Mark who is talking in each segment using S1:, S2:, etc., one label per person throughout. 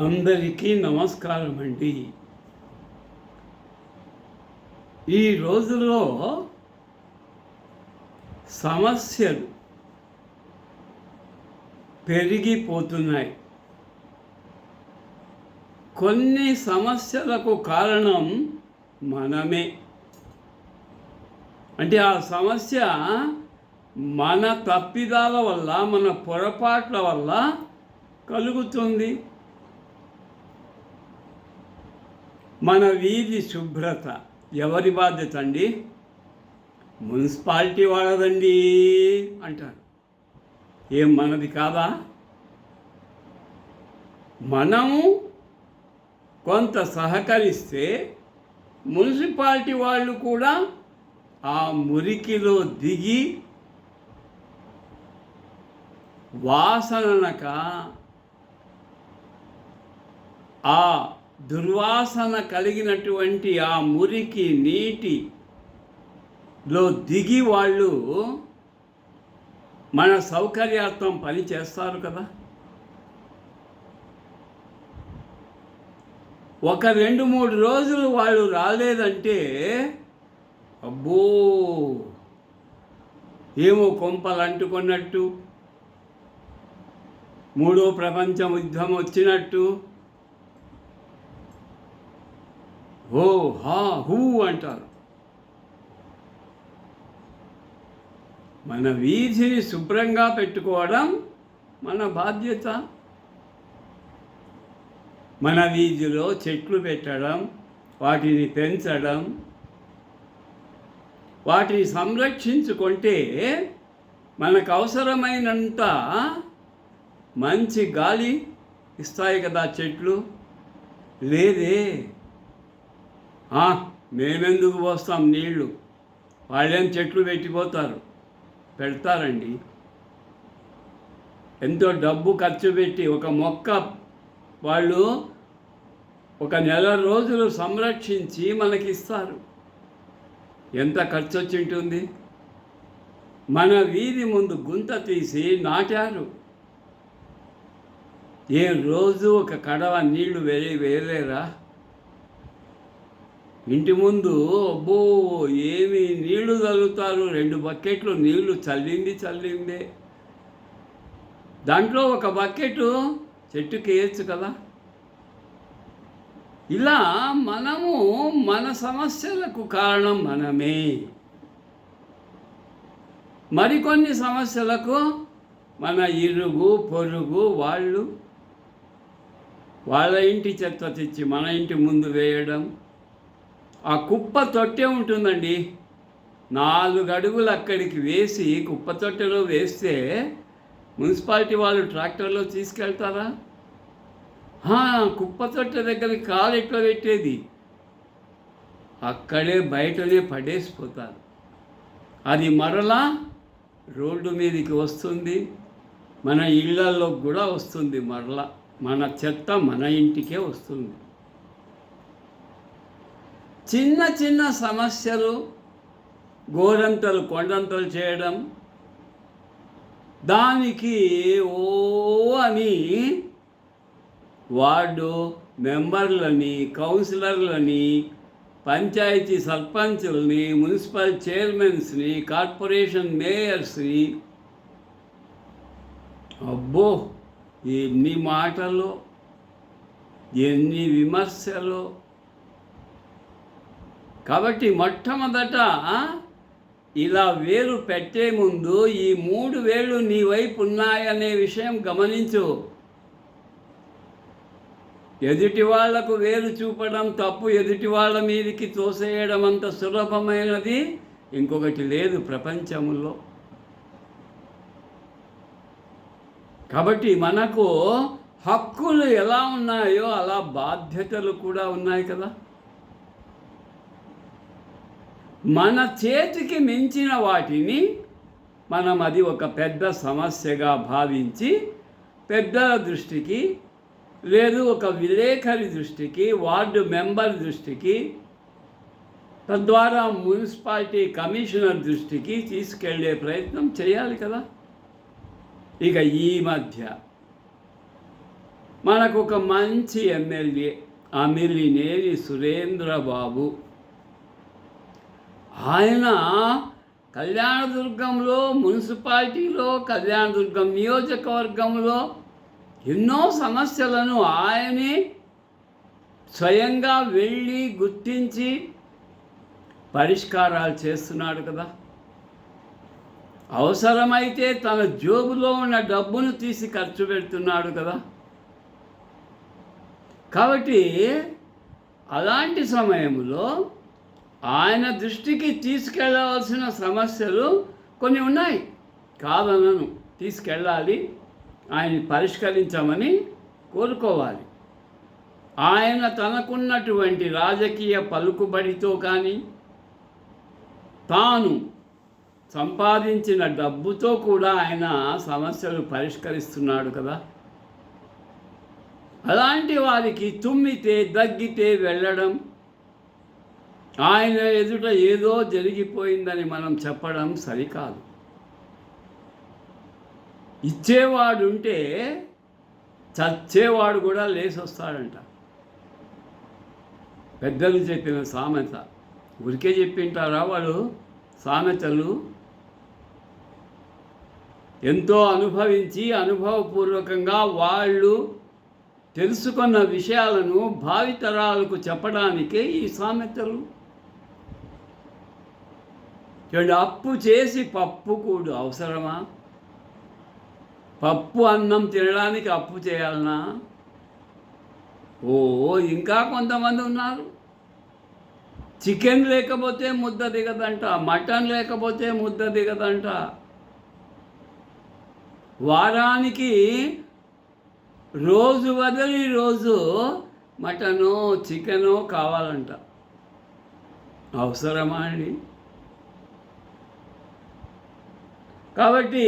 S1: అందరికీ నమస్కారం అండి ఈ రోజుల్లో సమస్యలు పెరిగిపోతున్నాయి. కొన్ని సమస్యలకు కారణం మనమే. అంటే ఆ సమస్య మన తప్పిదాల వల్ల మన పొరపాట్ల వల్ల కలుగుతుంది. మన వీధి శుభ్రత. ఎవరి బాధ్యత అండి? మున్సిపాలిటీ వాళ్ళదండి అంటారు. ఏం మనది కాదా? మనము కొంత సహకరిస్తే మున్సిపాలిటీ వాళ్ళు కూడా ఆ మురికిలో దిగి వాసననక ఆ దుర్వాసన కలిగినటువంటి ఆ మురికి నీటిలో దిగి వాళ్ళు మన సౌకర్యార్థం పని చేస్తారు కదా. ఒక రెండు మూడు రోజులు వాళ్ళు రాలేదంటే అబ్బో! ఏమో కొంపలు అంటుకున్నట్టు మూడో ప్రపంచ యుద్ధం వచ్చినట్టు ఓ హా హూ అంటారు. మన వీధిని శుభ్రంగా పెట్టుకోవడం మన బాధ్యత. మన వీధిలో చెట్లు పెట్టడం వాటిని పెంచడం వాటిని సంరక్షించుకుంటే మనకు అవసరమైనంత మంచి గాలి ఇస్తాయి కదా చెట్లు. లేదే. మేమెందుకు పోస్తాం నీళ్ళు వాళ్ళేం చెట్లు పెట్టిపోతారు? పెడతారండి. ఎంతో డబ్బు ఖర్చు పెట్టి ఒక మొక్క వాళ్ళు ఒక నెల రోజులు సంరక్షించి మనకి ఇస్తారు ఎంత ఖర్చు వచ్చి ఉంటుంది మన వీధి ముందు గుంత తీసి నాటారు. ఏ రోజు ఒక కడవ నీళ్ళు వేరే వేరేరా ఇంటి ముందు అబ్బో ఏమి నీళ్ళు చల్లుతారు రెండు బకెట్లు నీళ్ళు చల్లింది చల్లింది. దాంట్లో ఒక బకెట్ చెట్టుకి వేయచ్చు కదా. ఇలా మనము మన సమస్యలకు కారణం మనమే. మరికొన్ని సమస్యలకు మన ఇరుగు పొరుగు వాళ్ళు వాళ్ళ ఇంటి చెత్త తెచ్చి మన ఇంటి ముందు వేయడం ఆ కుప్ప తొట్టే ఉంటుందండి. నాలుగు అడుగులు అక్కడికి వేసి కుప్ప తొట్టెలో వేస్తే మున్సిపాలిటీ వాళ్ళు ట్రాక్టర్లో తీసుకెళ్తారా? కుప్ప తొట్టె దగ్గర కాలు ఎట్లా పెట్టేది. అక్కడే బయటనే పడేసిపోతారు. అది మరలా రోడ్డు మీదకి వస్తుంది. మన ఇళ్ళలో కూడా వస్తుంది మరలా. మన చెత్త మన ఇంటికే వస్తుంది. చిన్న చిన్న సమస్యలు గోరంతలు కొండంతలు చేయడం దానికి ఓ అని వార్డు మెంబర్లని కౌన్సిలర్లని పంచాయతీ సర్పంచుల్ని మున్సిపల్ చైర్మన్స్ని కార్పొరేషన్ మేయర్స్ని అబ్బో! ఎన్ని మాటలు ఎన్ని విమర్శలు కాబట్టి మొట్టమొదట ఇలా వేలు పెట్టే ముందు ఈ మూడు వేళ్ళు నీ వైపు ఉన్నాయనే విషయం గమనించు. ఎదుటి వాళ్ళకు వేలు చూపడం తప్పు ఎదుటి వాళ్ళ మీదకి తోసేయడం అంత సులభమైనది ఇంకొకటి లేదు ప్రపంచంలో కాబట్టి మనకు హక్కులు ఎలా ఉన్నాయో అలా బాధ్యతలు కూడా ఉన్నాయి కదా. మన చేతికి మించిన వాటిని మనం అది ఒక పెద్ద సమస్యగా భావించి పెద్దల దృష్టికి లేదు ఒక విలేకరి దృష్టికి వార్డు మెంబర్ దృష్టికి తద్వారా మున్సిపాలిటీ కమిషనర్ దృష్టికి తీసుకెళ్ళే ప్రయత్నం చేయాలి కదా. ఇక ఈ మధ్య మనకు ఒక మంచి ఎమ్మెల్యే అమిలినేని సురేంద్రబాబు ఆయన కళ్యాణదుర్గంలో మున్సిపాలిటీలో కళ్యాణదుర్గం నియోజకవర్గంలో ఎన్నో సమస్యలను ఆయనే స్వయంగా వెళ్ళి గుర్తించి పరిష్కారాలు చేస్తున్నాడు కదా. అవసరమైతే తన జోబులో ఉన్న డబ్బును తీసి ఖర్చు పెడుతున్నాడు కదా. కాబట్టి అలాంటి సమయంలో ఆయన దృష్టికి తీసుకెళ్ళవలసిన సమస్యలు కొన్ని ఉన్నాయి. కాదనను. తీసుకెళ్ళాలి. ఆయన పరిష్కరించమని కోరుకోవాలి. ఆయన తనకున్నటువంటి రాజకీయ పలుకుబడితో కానీ తాను సంపాదించిన డబ్బుతో కూడా ఆయన సమస్యలు పరిష్కరిస్తున్నాడు కదా. అలాంటి వారికి తుమ్మితే దగ్గితే వెళ్ళడం ఆయన ఎదుట ఏదో జరిగిపోయిందని మనం చెప్పడం సరికాదు. ఇచ్చేవాడుంటే చచ్చేవాడు కూడా లేచి వస్తాడంట పెద్దలు చెప్పిన సామెత. ఊరికే చెప్పింటారా వాళ్ళు సామెతలు? ఎంతో అనుభవించి అనుభవపూర్వకంగా వాళ్ళు తెలుసుకున్న విషయాలను భావితరాలకు చెప్పడానికే ఈ సామెతలు. చూడండి అప్పు చేసి పప్పు కూడు అవసరమా? పప్పు అన్నం తినడానికి అప్పు చేయాలనా? ఓ ఇంకా కొంతమంది ఉన్నారు. చికెన్ లేకపోతే ముద్ద దిగదంట మటన్ లేకపోతే ముద్ద దిగదంట. వారానికి రోజు వదిలి రోజు మటను చికెను కావాలంట. అవసరమా అండి? కాబట్టి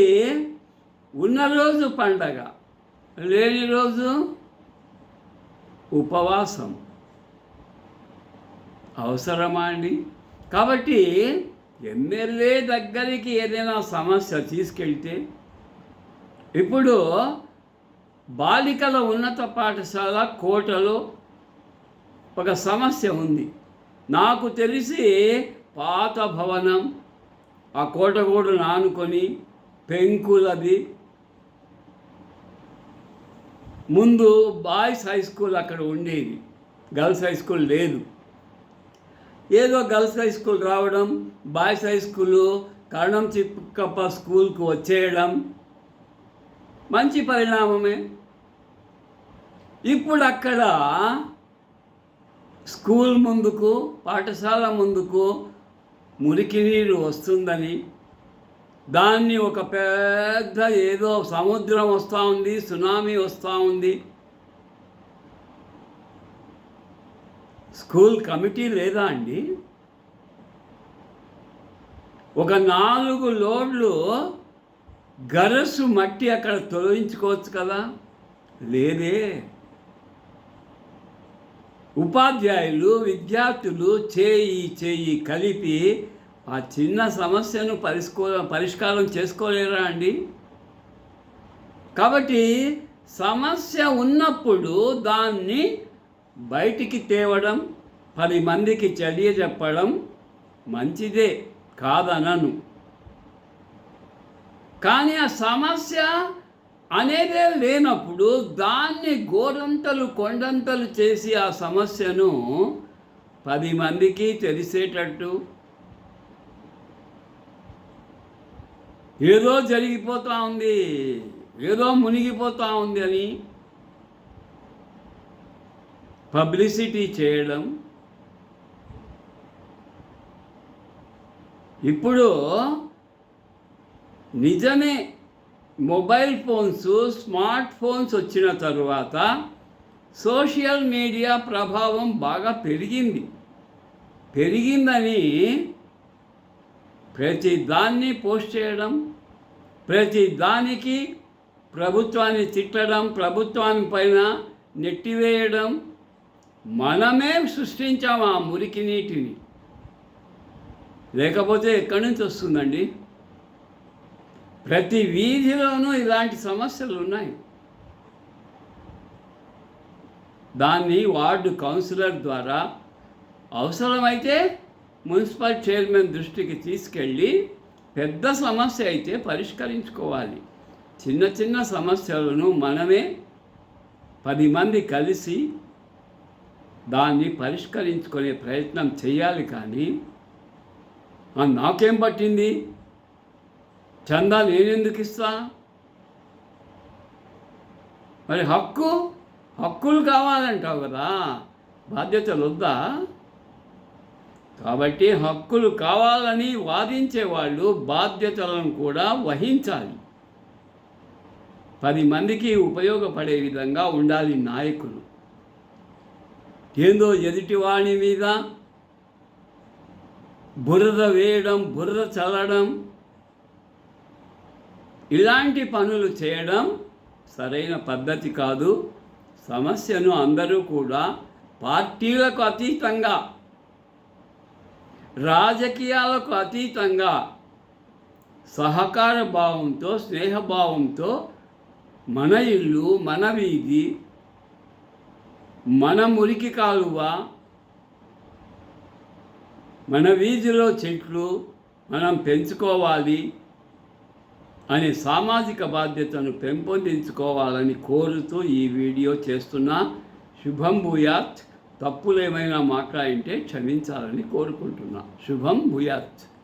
S1: ఉన్న రోజు పండగ లేని రోజు ఉపవాసం. అవసరమా అండి? కాబట్టి ఎమ్మెల్యే దగ్గరికి ఏదైనా సమస్య తీసుకెళ్తే ఇప్పుడు బాలికల ఉన్నత పాఠశాల కోటలో ఒక సమస్య ఉంది. నాకు తెలిసి పాత భవనం ఆ కోటగోడు నానుకొని పెంకులది ముందు బాయ్స్ హై స్కూల్ అక్కడ ఉండేది. గర్ల్స్ హై స్కూల్ లేదు. ఏదో గర్ల్స్ హై స్కూల్ రావడం బాయ్స్ హై స్కూల్ కరణం చిక్కప్ప స్కూల్కు వచ్చేయడం. మంచి పరిణామమే. ఇప్పుడు అక్కడ స్కూల్ ముందుకు పాఠశాల ముందుకు మురికి నీరు వస్తుందని. దాన్ని ఒక పెద్ద ఏదో సముద్రం వస్తూ ఉంది సునామీ వస్తూ ఉంది. స్కూల్ కమిటీ లేదా అండి? ఒక నాలుగు లోడ్లు గరసు మట్టి అక్కడ తొలగించుకోవచ్చు కదా? లేదే. ఉపాధ్యాయులు విద్యార్థులు చేయి చేయి కలిపి ఆ చిన్న సమస్యను పరిష్కో పరిష్కారం చేసుకోలేరా అండి? కాబట్టి సమస్య ఉన్నప్పుడు దాన్ని బయటికి తేవడం పది మందికి చెప్పడం మంచిదే కాదనను. కానీ ఆ సమస్య అనేదే లేనప్పుడు దాన్ని గోరంతలు కొండంతలు చేసి ఆ సమస్యను పది మందికి తెలిసేటట్టు. ఏదో జరిగిపోతూ ఉంది ఏదో మునిగిపోతూ ఉంది అని పబ్లిసిటీ చేయడం. ఇప్పుడు నిజమే మొబైల్ ఫోన్స్ స్మార్ట్ ఫోన్స్ వచ్చిన తరువాత సోషల్ మీడియా ప్రభావం బాగా పెరిగింది. పెరిగిందని ప్రతి దాన్ని పోస్ట్ చేయడం ప్రతి దానికి ప్రభుత్వాన్ని తిట్టడం ప్రభుత్వాన్ని పైన నెట్టివేయడం మనమే సృష్టించాము ఆ మురికి నీటిని. లేకపోతే ఎక్కడి నుంచి వస్తుందండి? ప్రతి వీధిలోనూ ఇలాంటి సమస్యలు ఉన్నాయి. దాన్ని వార్డు కౌన్సిలర్ ద్వారా అవసరమైతే మున్సిపల్ చైర్మన్ దృష్టికి తీసుకెళ్ళి పెద్ద సమస్య అయితే పరిష్కరించుకోవాలి. చిన్న చిన్న సమస్యలను మనమే పది మంది కలిసి దాన్ని పరిష్కరించుకునే ప్రయత్నం చేయాలి కానీ నాకేం పట్టింది? చందా నేనెందుకు ఇస్తా? మరి హక్కు? హక్కులు కావాలంటావు కదా. బాధ్యతలు వద్దా? కాబట్టి హక్కులు కావాలని వాదించే వాళ్ళు బాధ్యతలను కూడా వహించాలి. పది మందికి ఉపయోగపడే విధంగా ఉండాలి నాయకులు. ఏందో ఎదుటివాణి మీద బురద వేయడం బురద చల్లడం ఇలాంటి పనులు చేయడం సరైన పద్ధతి కాదు. సమస్యను అందరూ కూడా పార్టీలకు అతీతంగా రాజకీయాలకు అతీతంగా సహకార భావంతో స్నేహభావంతో మన ఇల్లు మన వీధి మన మురికి కాలువ మన వీధిలో చెట్లు మనం పెంచుకోవాలి. అనే సామాజిక బాధ్యతను పెంపొందించుకోవాలని కోరుతూ ఈ వీడియో చేస్తున్నా. శుభం భూయాత్. తప్పులు ఏమైనా మాట్లాడింటే క్షమించాలని కోరుకుంటున్నా. శుభం భూయాత్.